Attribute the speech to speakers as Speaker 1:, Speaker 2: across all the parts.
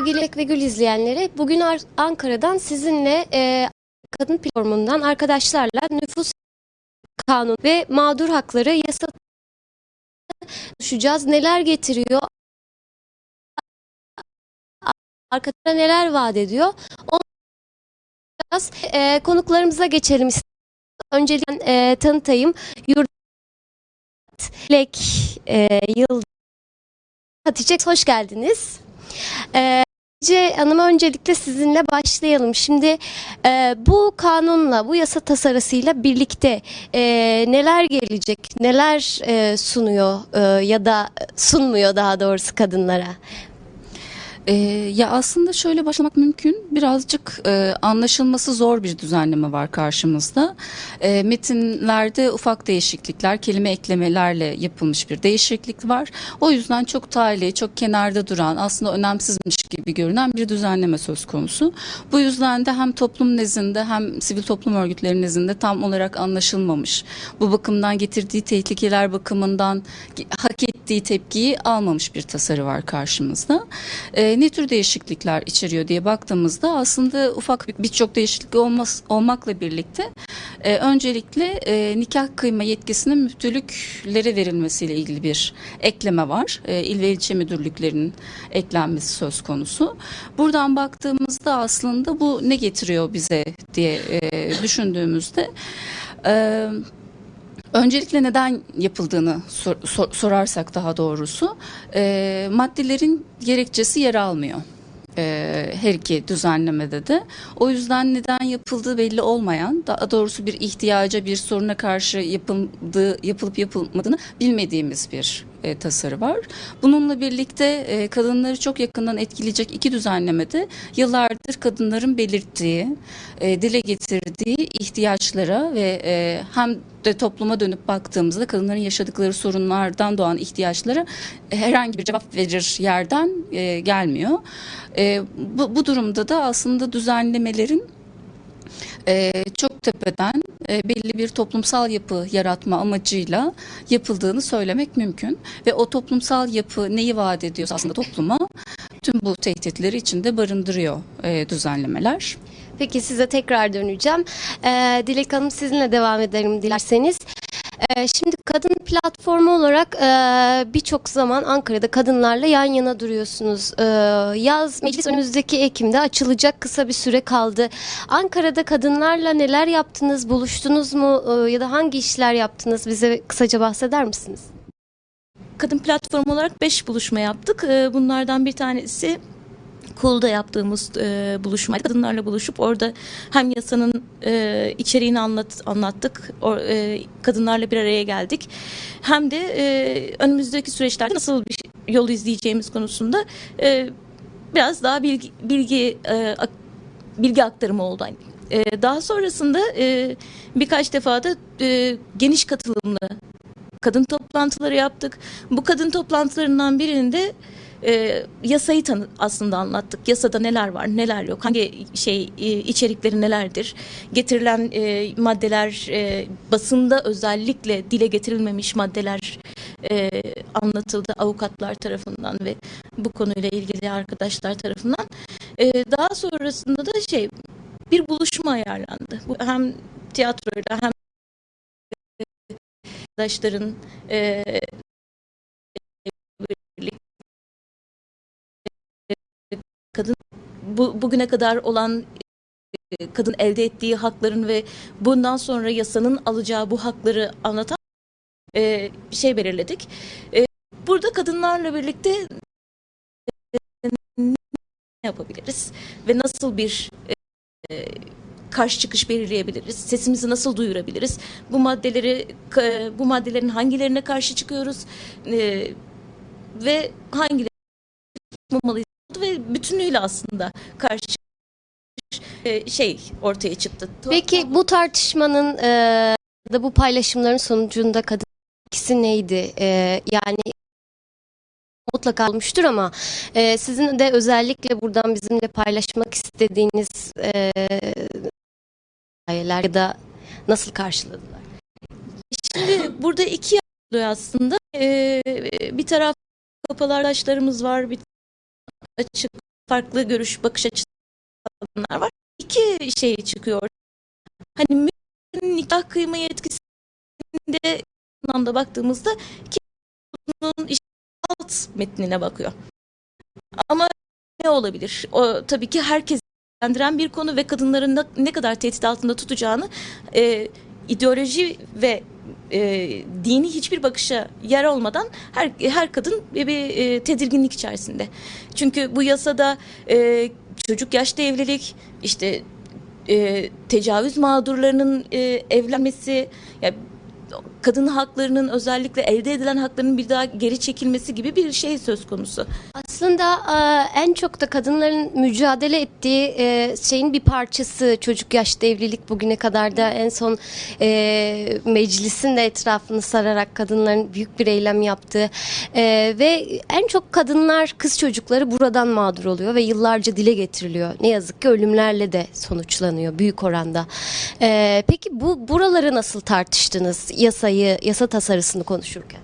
Speaker 1: Sevgili ve Gül izleyenleri, bugün Ar- Ankara'dan sizinle e, kadın platformundan arkadaşlarla nüfus kanunu ve mağdur hakları yasa konuşacağız. Neler getiriyor? Arkada neler vaat ediyor? Olacağız. E, konuklarımıza geçelim. Öncelikle e, tanıtayım. Yurt Lek e, Yıldız Hatice hoş geldiniz. Ee, Hatice Hanım öncelikle sizinle başlayalım. Şimdi e, bu kanunla, bu yasa tasarısıyla birlikte e, neler gelecek, neler e, sunuyor e, ya da sunmuyor daha doğrusu kadınlara?
Speaker 2: Ee, ya aslında şöyle başlamak mümkün. Birazcık e, anlaşılması zor bir düzenleme var karşımızda. E, metinlerde ufak değişiklikler, kelime eklemelerle yapılmış bir değişiklik var. O yüzden çok tali, çok kenarda duran, aslında önemsizmiş gibi görünen bir düzenleme söz konusu. Bu yüzden de hem toplum nezdinde hem sivil toplum örgütleri nezdinde tam olarak anlaşılmamış. Bu bakımdan getirdiği tehlikeler bakımından hak ettiği tepkiyi almamış bir tasarı var karşımızda. E, ne tür değişiklikler içeriyor diye baktığımızda aslında ufak bir- birçok değişiklik olmaz, olmakla birlikte e, öncelikle e, nikah kıyma yetkisinin müftülüklere verilmesiyle ilgili bir ekleme var. E, il ve ilçe müdürlüklerinin eklenmesi söz konusu. Buradan baktığımızda aslında bu ne getiriyor bize diye e, düşündüğümüzde e, Öncelikle neden yapıldığını sor- sor- sorarsak daha doğrusu e, maddelerin gerekçesi yer almıyor. E, her iki düzenlemede de. O yüzden neden yapıldığı belli olmayan, daha doğrusu bir ihtiyaca, bir soruna karşı yapıldığı, yapılıp yapılmadığını bilmediğimiz bir e, tasarı var. Bununla birlikte e, kadınları çok yakından etkileyecek iki düzenlemede yıllardır kadınların belirttiği, e, dile getirdiği ihtiyaçlara ve e, hem de topluma dönüp baktığımızda kadınların yaşadıkları sorunlardan doğan ihtiyaçlara herhangi bir cevap verir yerden e, gelmiyor. E, bu, bu durumda da aslında düzenlemelerin e, çok tepeden e, belli bir toplumsal yapı yaratma amacıyla yapıldığını söylemek mümkün. Ve o toplumsal yapı neyi vaat ediyorsa aslında topluma tüm bu tehditleri içinde barındırıyor e, düzenlemeler.
Speaker 1: Peki size tekrar döneceğim. Ee, Dilek Hanım sizinle devam edelim dilerseniz. Ee, şimdi kadın platformu olarak e, birçok zaman Ankara'da kadınlarla yan yana duruyorsunuz. Ee, yaz meclis önümüzdeki Ekim'de açılacak kısa bir süre kaldı. Ankara'da kadınlarla neler yaptınız, buluştunuz mu Ee, ya da hangi işler yaptınız bize kısaca bahseder misiniz?
Speaker 3: Kadın platformu olarak 5 buluşma yaptık. Ee, Bunlardan bir tanesi Kul'da yaptığımız e, buluşmaydı. Kadınlarla buluşup orada hem yasanın e, içeriğini anlat, anlattık, o, e, kadınlarla bir araya geldik. Hem de e, önümüzdeki süreçlerde nasıl bir şey- yol izleyeceğimiz konusunda e, biraz daha bilgi, bilgi, e, bilgi aktarımı oldu. E, daha sonrasında e, birkaç defa da e, geniş katılımlı kadın toplantıları yaptık. Bu kadın toplantılarından birinde e, yasayı tanı aslında anlattık. Yasada neler var, neler yok, hangi şey e, içerikleri nelerdir, getirilen e, maddeler, e, basında özellikle dile getirilmemiş maddeler e, anlatıldı avukatlar tarafından ve bu konuyla ilgili arkadaşlar tarafından. E, daha sonrasında da şey bir buluşma ayarlandı. Bu hem tiyatroyla hem arkadaşların e, kadın bu bugüne kadar olan e, kadın elde ettiği hakların ve bundan sonra yasanın alacağı bu hakları anlatan e, şey belirledik. E, burada kadınlarla birlikte e, ne yapabiliriz ve nasıl bir e, karşı çıkış belirleyebiliriz? Sesimizi nasıl duyurabiliriz? Bu maddeleri ka- bu maddelerin hangilerine karşı çıkıyoruz? E, ve hangileri çıkmamalıyız? Ve bütünüyle aslında karşı e, şey ortaya çıktı.
Speaker 1: Peki bu tartışmanın e, da bu paylaşımların sonucunda kadın etkisi neydi? E, yani mutlaka olmuştur ama e, sizin de özellikle buradan bizimle paylaşmak istediğiniz e, hikayeler ya da nasıl karşıladılar?
Speaker 3: Şimdi burada iki aslında. Ee, bir taraf kapalı arkadaşlarımız var, bir açık farklı görüş, bakış olanlar var. İki şey çıkıyor. Hani nikah kıyma yetkisinde anlamda baktığımızda bunun alt metnine bakıyor. Ama ne olabilir? O tabii ki herkes ilgilendiren bir konu ve kadınların ne kadar tehdit altında tutacağını e, ideoloji ve e, dini hiçbir bakışa yer olmadan her her kadın bir, bir e, tedirginlik içerisinde. Çünkü bu yasada e, çocuk yaşta evlilik, işte e, tecavüz mağdurlarının e, evlenmesi, ya kadın haklarının özellikle elde edilen haklarının bir daha geri çekilmesi gibi bir şey söz konusu.
Speaker 1: Aslında e, en çok da kadınların mücadele ettiği e, şeyin bir parçası çocuk yaşta evlilik bugüne kadar da en son e, meclisin de etrafını sararak kadınların büyük bir eylem yaptığı ve en çok kadınlar kız çocukları buradan mağdur oluyor ve yıllarca dile getiriliyor. Ne yazık ki ölümlerle de sonuçlanıyor büyük oranda. Peki bu buraları nasıl tartıştınız yasayı yasa tasarısını konuşurken?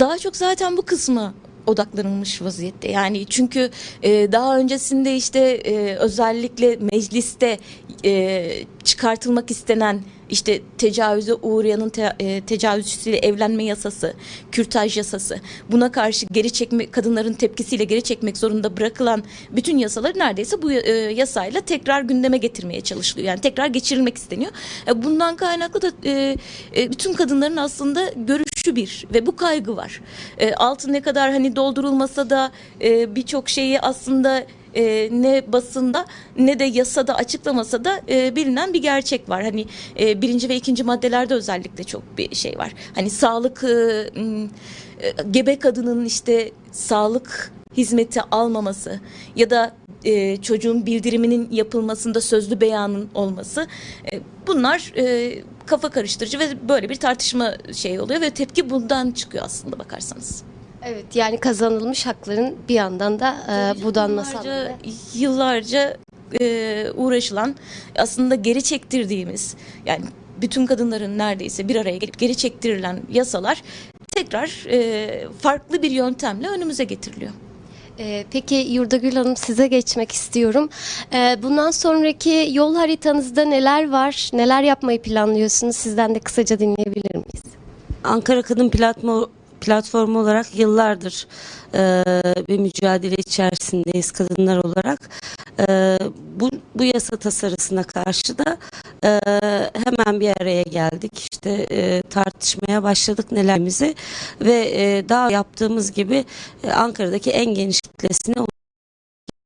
Speaker 3: daha çok zaten bu kısmı odaklanılmış vaziyette. Yani çünkü e, daha öncesinde işte e, özellikle mecliste e, çıkartılmak istenen işte tecavüze uğrayanın te, e, tecavüzcüsüyle evlenme yasası, kürtaj yasası, buna karşı geri çekme kadınların tepkisiyle geri çekmek zorunda bırakılan bütün yasaları neredeyse bu e, yasayla tekrar gündeme getirmeye çalışılıyor. Yani tekrar geçirilmek isteniyor. E, bundan kaynaklı da e, e, bütün kadınların aslında görüşü bir ve bu kaygı var. E, altı ne kadar hani doldurulmasa da e, birçok şeyi aslında e, ne basında ne de yasada açıklamasa da e, bilinen bir gerçek var. Hani e, birinci ve ikinci maddelerde özellikle çok bir şey var. Hani sağlık e, e, gebe kadının işte sağlık hizmeti almaması ya da e, çocuğun bildiriminin yapılmasında sözlü beyanın olması e, bunlar e, kafa karıştırıcı ve böyle bir tartışma şey oluyor ve tepki bundan çıkıyor aslında bakarsanız.
Speaker 1: Evet yani kazanılmış hakların bir yandan da e, budanması
Speaker 3: Yıllarca, yıllarca e, uğraşılan aslında geri çektirdiğimiz yani bütün kadınların neredeyse bir araya gelip geri çektirilen yasalar tekrar e, farklı bir yöntemle önümüze getiriliyor.
Speaker 1: Ee, peki Yurdagül Hanım size geçmek istiyorum. Ee, bundan sonraki yol haritanızda neler var? Neler yapmayı planlıyorsunuz? Sizden de kısaca dinleyebilir miyiz?
Speaker 4: Ankara Kadın Platformu, olarak yıllardır bir mücadele içerisindeyiz kadınlar olarak. E, bu, bu yasa tasarısına karşı da e, hemen bir araya geldik. İşte e, tartışmaya başladık nelerimizi ve e, daha yaptığımız gibi e, Ankara'daki en geniş kitlesine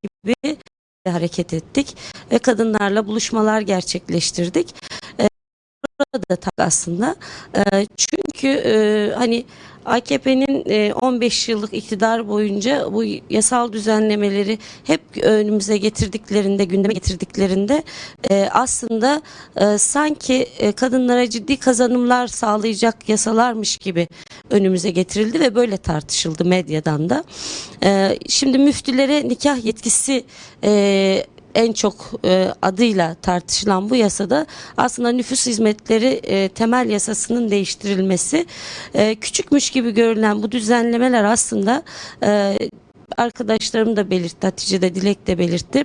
Speaker 4: gibi hareket ettik ve kadınlarla buluşmalar gerçekleştirdik. Burada tak aslında. Çünkü hani AKP'nin e, 15 yıllık iktidar boyunca bu yasal düzenlemeleri hep önümüze getirdiklerinde, gündeme getirdiklerinde aslında sanki kadınlara ciddi kazanımlar sağlayacak yasalarmış gibi önümüze getirildi ve böyle tartışıldı medyadan da. Şimdi müftülere nikah yetkisi en çok e, adıyla tartışılan bu yasada aslında nüfus hizmetleri e, temel yasasının değiştirilmesi e, küçükmüş gibi görülen bu düzenlemeler aslında e, arkadaşlarım da belirtti Hatice de Dilek de belirtti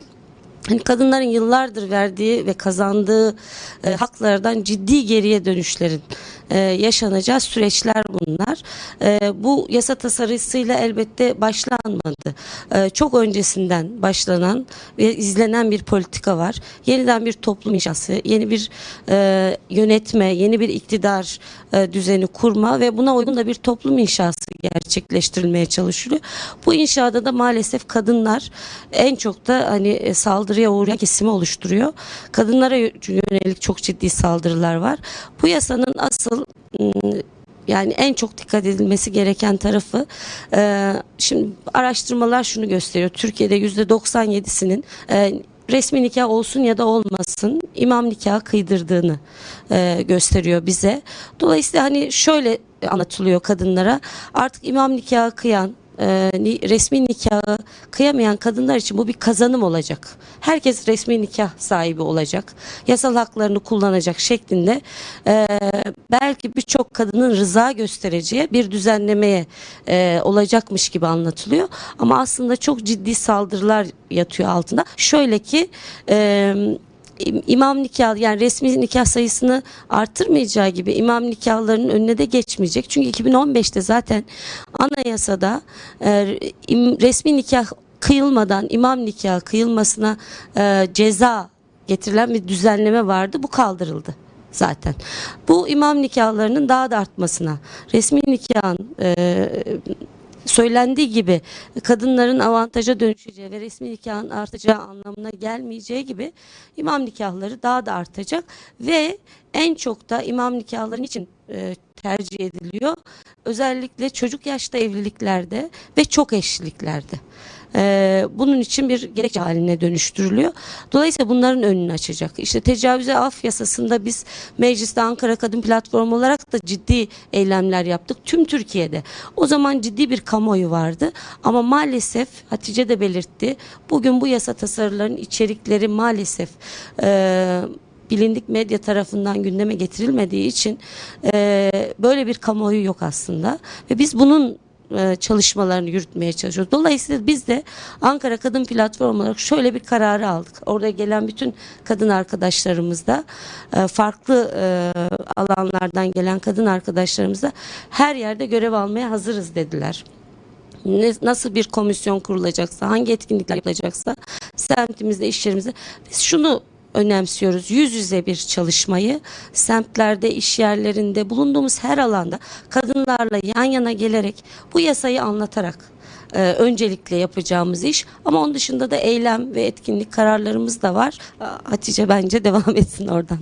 Speaker 4: hani kadınların yıllardır verdiği ve kazandığı e, haklardan ciddi geriye dönüşlerin e, yaşanacağı süreçler bunlar. E, bu yasa tasarısıyla elbette başlanmadı. E, çok öncesinden başlanan ve izlenen bir politika var. Yeniden bir toplum inşası, yeni bir e, yönetme, yeni bir iktidar e, düzeni kurma ve buna uygun da bir toplum inşası gerçekleştirilmeye çalışılıyor. Bu inşada da maalesef kadınlar en çok da hani e, saldırıya uğrayan kesimi oluşturuyor. Kadınlara yönelik çok ciddi saldırılar var. Bu yasanın asıl ım, yani en çok dikkat edilmesi gereken tarafı e, şimdi araştırmalar şunu gösteriyor. Türkiye'de yüzde 97'sinin e, resmi nikah olsun ya da olmasın imam nikahı kıydırdığını gösteriyor bize. Dolayısıyla hani şöyle anlatılıyor kadınlara artık imam nikahı kıyan e, resmi nikahı kıyamayan kadınlar için bu bir kazanım olacak. Herkes resmi nikah sahibi olacak. Yasal haklarını kullanacak şeklinde e, belki birçok kadının rıza göstereceği bir düzenlemeye e, olacakmış gibi anlatılıyor. Ama aslında çok ciddi saldırılar yatıyor altında. Şöyle ki e, imam nikah yani resmi nikah sayısını artırmayacağı gibi imam nikahlarının önüne de geçmeyecek. Çünkü 2015'te zaten anayasada e, resmi nikah kıyılmadan imam nikah kıyılmasına e, ceza getirilen bir düzenleme vardı. Bu kaldırıldı zaten. Bu imam nikahlarının daha da artmasına, resmi nikahın e, söylendiği gibi kadınların avantaja dönüşeceği ve resmi nikahın artacağı anlamına gelmeyeceği gibi imam nikahları daha da artacak ve en çok da imam nikahların için e, tercih ediliyor. Özellikle çocuk yaşta evliliklerde ve çok eşliliklerde. E, bunun için bir gerekçe haline dönüştürülüyor. Dolayısıyla bunların önünü açacak. İşte tecavüze af yasasında biz mecliste Ankara Kadın Platformu olarak da ciddi eylemler yaptık. Tüm Türkiye'de. O zaman ciddi bir kamuoyu vardı. Ama maalesef Hatice de belirtti. Bugün bu yasa tasarılarının içerikleri maalesef e, bilindik medya tarafından gündeme getirilmediği için e, böyle bir kamuoyu yok aslında. Ve biz bunun e, çalışmalarını yürütmeye çalışıyoruz. Dolayısıyla biz de Ankara Kadın Platformu olarak şöyle bir kararı aldık. Orada gelen bütün kadın arkadaşlarımız da e, farklı e, alanlardan gelen kadın arkadaşlarımız da her yerde görev almaya hazırız dediler. Ne, nasıl bir komisyon kurulacaksa, hangi etkinlikler yapılacaksa semtimizde, iş yerimizde biz şunu önemsiyoruz. Yüz yüze bir çalışmayı semtlerde, iş yerlerinde, bulunduğumuz her alanda kadınlarla yan yana gelerek bu yasayı anlatarak e, öncelikle yapacağımız iş. Ama onun dışında da eylem ve etkinlik kararlarımız da var. Hatice bence devam etsin oradan.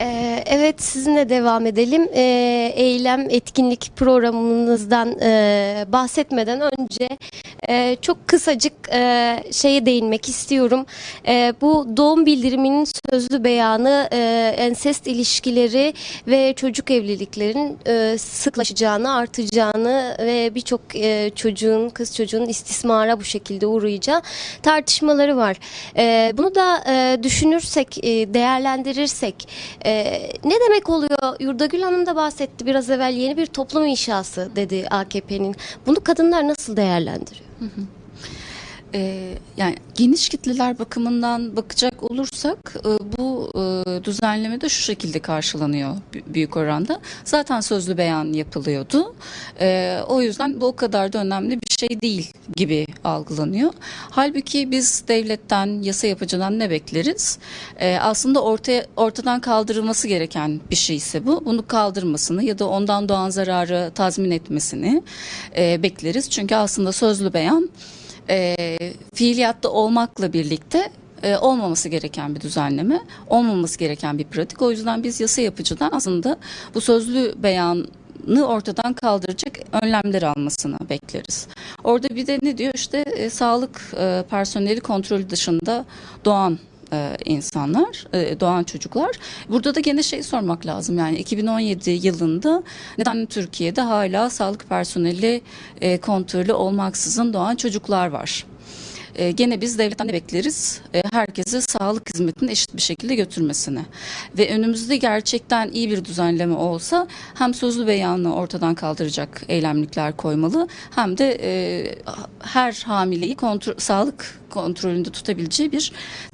Speaker 1: Ee, evet sizinle devam edelim. Ee, eylem etkinlik programınızdan e, bahsetmeden önce e, çok kısacık e, şeye değinmek istiyorum. E, bu doğum bildiriminin sözlü beyanı e, ensest ilişkileri ve çocuk evliliklerin sıklaşacağını, artacağını ve birçok çocuğun, kız çocuğun istismara bu şekilde uğrayacağı tartışmaları var. Bunu da düşünürsek, değerlendirirsek ne demek oluyor? Yurdagül Hanım da bahsetti biraz evvel yeni bir toplum inşası dedi AKP'nin. Bunu kadınlar nasıl değerlendiriyor?
Speaker 2: Ee, yani geniş kitleler bakımından bakacak olursak e, bu e, düzenleme de şu şekilde karşılanıyor bü- büyük oranda. Zaten sözlü beyan yapılıyordu. Ee, o yüzden bu o kadar da önemli bir şey değil gibi algılanıyor. Halbuki biz devletten, yasa yapıcıdan ne bekleriz? Ee, aslında ortaya ortadan kaldırılması gereken bir şeyse bu. Bunu kaldırmasını ya da ondan doğan zararı tazmin etmesini e, bekleriz. Çünkü aslında sözlü beyan e, fiiliyatta olmakla birlikte e, olmaması gereken bir düzenleme, olmaması gereken bir pratik. O yüzden biz yasa yapıcıdan aslında bu sözlü beyanı ortadan kaldıracak önlemler almasını bekleriz. Orada bir de ne diyor işte e, sağlık e, personeli kontrolü dışında doğan e, insanlar, e, doğan çocuklar. Burada da gene şey sormak lazım yani 2017 yılında neden Türkiye'de hala sağlık personeli e, kontrolü olmaksızın doğan çocuklar var? E, gene biz devletten de bekleriz e, herkese sağlık hizmetini eşit bir şekilde götürmesini. Ve önümüzde gerçekten iyi bir düzenleme olsa hem sözlü beyanı ortadan kaldıracak eylemlikler koymalı hem de e, her hamileyi kontrol, sağlık kontrolünde tutabileceği bir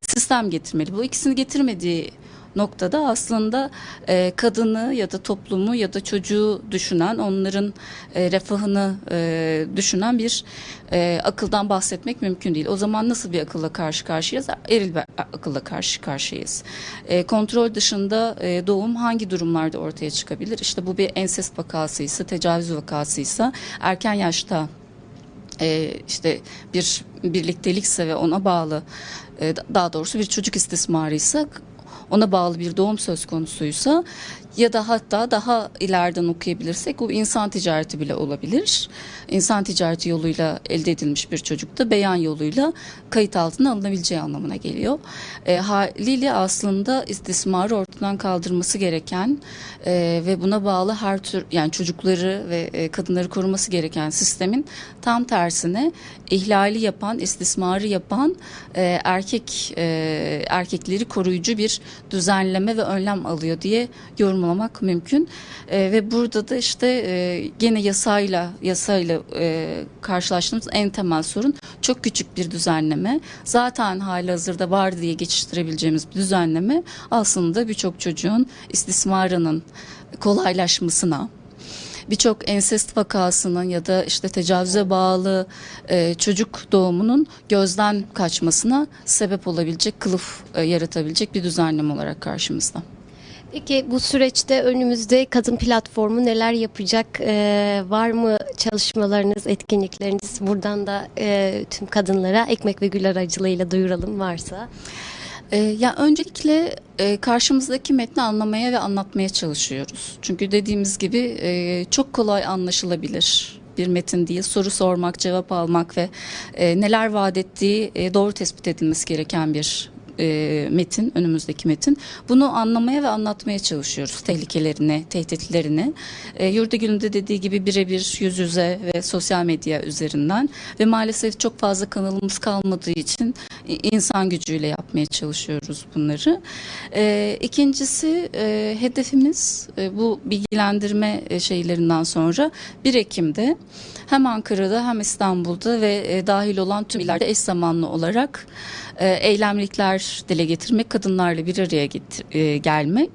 Speaker 2: sistem getirmeli. Bu ikisini getirmediği noktada aslında e, kadını ya da toplumu ya da çocuğu düşünen, onların e, refahını e, düşünen bir e, akıldan bahsetmek mümkün değil. O zaman nasıl bir akılla karşı karşıyayız? Eril bir akılla karşı karşıyayız. E, kontrol dışında e, doğum hangi durumlarda ortaya çıkabilir? İşte bu bir ensest vakasıysa, tecavüz vakasıysa, erken yaşta e, işte bir birliktelikse ve ona bağlı e, daha doğrusu bir çocuk istismarıysa ona bağlı bir doğum söz konusuysa ya da hatta daha ileriden okuyabilirsek bu insan ticareti bile olabilir. İnsan ticareti yoluyla elde edilmiş bir çocuk da beyan yoluyla kayıt altına alınabileceği anlamına geliyor. E, haliyle aslında istismarı ortadan kaldırması gereken e, ve buna bağlı her tür yani çocukları ve e, kadınları koruması gereken sistemin tam tersine ihlali yapan, istismarı yapan e, erkek e, erkekleri koruyucu bir düzenleme ve önlem alıyor diye yorumlamak mümkün. E, ve burada da işte e, gene yasayla yasayla e, karşılaştığımız en temel sorun çok küçük bir düzenleme. Zaten halihazırda var diye geçiştirebileceğimiz bir düzenleme aslında birçok çocuğun istismarının kolaylaşmasına birçok ensest vakasının ya da işte tecavüze bağlı e, çocuk doğumunun gözden kaçmasına sebep olabilecek, kılıf e, yaratabilecek bir düzenleme olarak karşımızda.
Speaker 1: Peki bu süreçte önümüzde kadın platformu neler yapacak? Ee, var mı çalışmalarınız, etkinlikleriniz? Buradan da e, tüm kadınlara ekmek ve gül aracılığıyla duyuralım varsa.
Speaker 2: Ee, ya öncelikle e, karşımızdaki metni anlamaya ve anlatmaya çalışıyoruz. Çünkü dediğimiz gibi e, çok kolay anlaşılabilir bir metin değil. Soru sormak, cevap almak ve e, neler vaat ettiği e, doğru tespit edilmesi gereken bir e, metin, önümüzdeki metin. Bunu anlamaya ve anlatmaya çalışıyoruz. Tehlikelerini, tehditlerini. E, Yurdagül'ün de dediği gibi birebir yüz yüze ve sosyal medya üzerinden ve maalesef çok fazla kanalımız kalmadığı için insan gücüyle yapmaya çalışıyoruz bunları. E, ikincisi e, hedefimiz e, bu bilgilendirme e, şeylerinden sonra 1 Ekim'de hem Ankara'da hem İstanbul'da ve e, dahil olan tüm illerde eş zamanlı olarak e, eylemlikler dile getirmek, kadınlarla bir araya getir- e, gelmek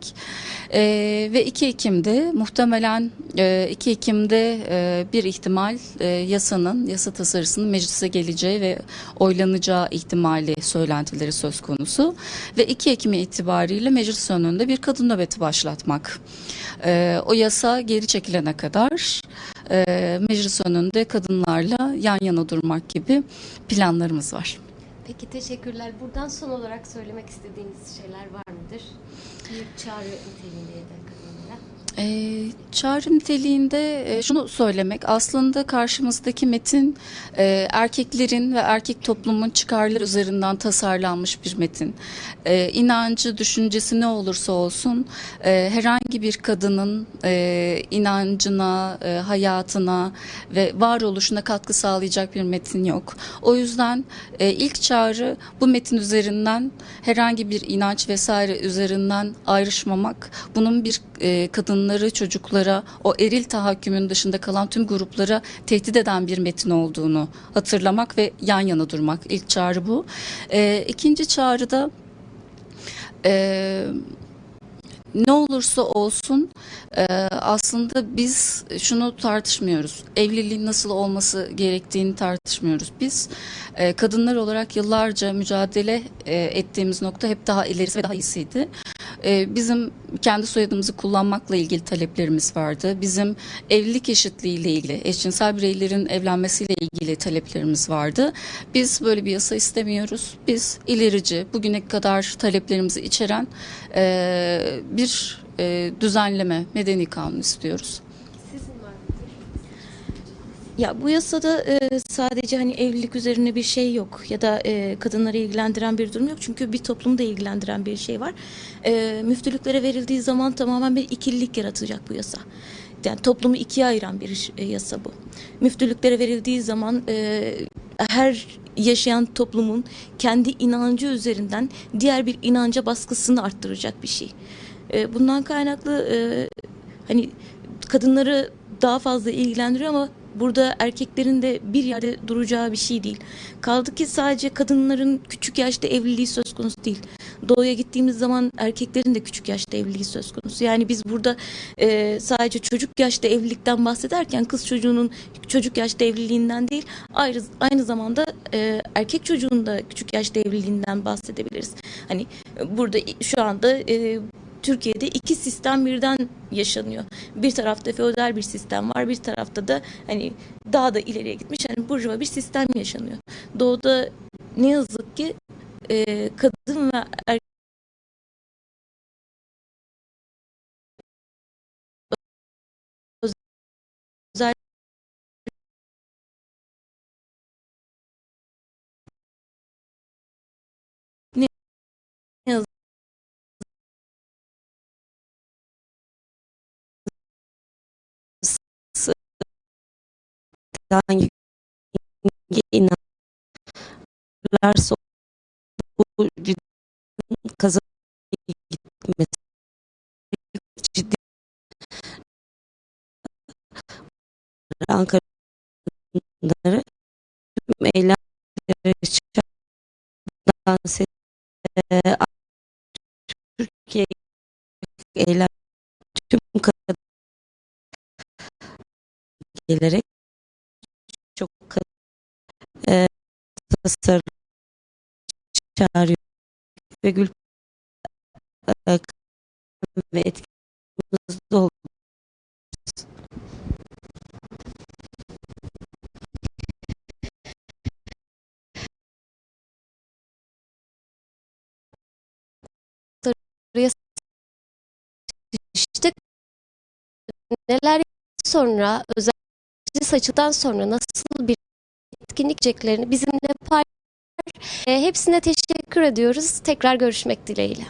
Speaker 2: E, ve 2 Ekim'de muhtemelen e, 2 Ekim'de e, bir ihtimal e, yasanın, yasa tasarısının meclise geleceği ve oylanacağı ihtimali söylentileri söz konusu ve 2 Ekim itibariyle meclis önünde bir kadın nöbeti başlatmak. E, o yasa geri çekilene kadar e, meclis önünde kadınlarla yan yana durmak gibi planlarımız var.
Speaker 1: Peki teşekkürler. Buradan son olarak söylemek istediğiniz şeyler var mıdır? Bir çağrı niteliğinde kadınlara.
Speaker 2: E, çağrı niteliğinde e, şunu söylemek aslında karşımızdaki metin e, erkeklerin ve erkek toplumun çıkarları üzerinden tasarlanmış bir metin. E, inancı, düşüncesi ne olursa olsun e, herhangi bir kadının e, inancına, e, hayatına ve varoluşuna katkı sağlayacak bir metin yok. O yüzden e, ilk çağrı bu metin üzerinden herhangi bir inanç vesaire üzerinden ayrışmamak, bunun bir e, kadınları, çocuklara, o eril tahakkümün dışında kalan tüm gruplara tehdit eden bir metin olduğunu hatırlamak ve yan yana durmak. İlk çağrı bu. E, ikinci çağrı da e, ne olursa olsun e, aslında biz şunu tartışmıyoruz. Evliliğin nasıl olması gerektiğini tartışmıyoruz. Biz e, kadınlar olarak yıllarca mücadele e, ettiğimiz nokta hep daha ilerisi ve daha iyisiydi. E, bizim kendi soyadımızı kullanmakla ilgili taleplerimiz vardı. Bizim evlilik eşitliği ile ilgili, eşcinsel bireylerin evlenmesiyle ilgili taleplerimiz vardı. Biz böyle bir yasa istemiyoruz. Biz ilerici, bugüne kadar taleplerimizi içeren e, bir e, düzenleme, medeni kanun istiyoruz.
Speaker 3: Ya bu yasada e, sadece hani evlilik üzerine bir şey yok ya da e, kadınları ilgilendiren bir durum yok. Çünkü bir toplumu da ilgilendiren bir şey var. E, müftülüklere verildiği zaman tamamen bir ikililik yaratacak bu yasa. Yani toplumu ikiye ayıran bir e, yasa bu. Müftülüklere verildiği zaman e, her yaşayan toplumun kendi inancı üzerinden diğer bir inanca baskısını arttıracak bir şey. E, bundan kaynaklı e, hani kadınları daha fazla ilgilendiriyor ama burada erkeklerin de bir yerde duracağı bir şey değil. Kaldı ki sadece kadınların küçük yaşta evliliği söz konusu değil. Doğuya gittiğimiz zaman erkeklerin de küçük yaşta evliliği söz konusu. Yani biz burada e, sadece çocuk yaşta evlilikten bahsederken kız çocuğunun çocuk yaşta evliliğinden değil, ayrı, aynı zamanda e, erkek çocuğun da küçük yaşta evliliğinden bahsedebiliriz. Hani e, burada şu anda e, Türkiye'de iki sistem birden yaşanıyor. Bir tarafta feodal bir sistem var, bir tarafta da hani daha da ileriye gitmiş hani burjuva bir sistem yaşanıyor. Doğuda ne yazık ki e, kadın ve
Speaker 4: hangi inanırlarsa bu kazanmaya gitmesi. Ciddi Ankara'ları tüm eylemleri dans Türkiye eylem tüm kadın gelerek çok kadın e, tasarım çağırıyor ve gül ve etkinliğimizde oldu.
Speaker 1: İşte neler sonra özellikle saçıdan sonra nasıl bir etkinlik bizimle paylaşır. E, hepsine teşekkür ediyoruz. Tekrar görüşmek dileğiyle.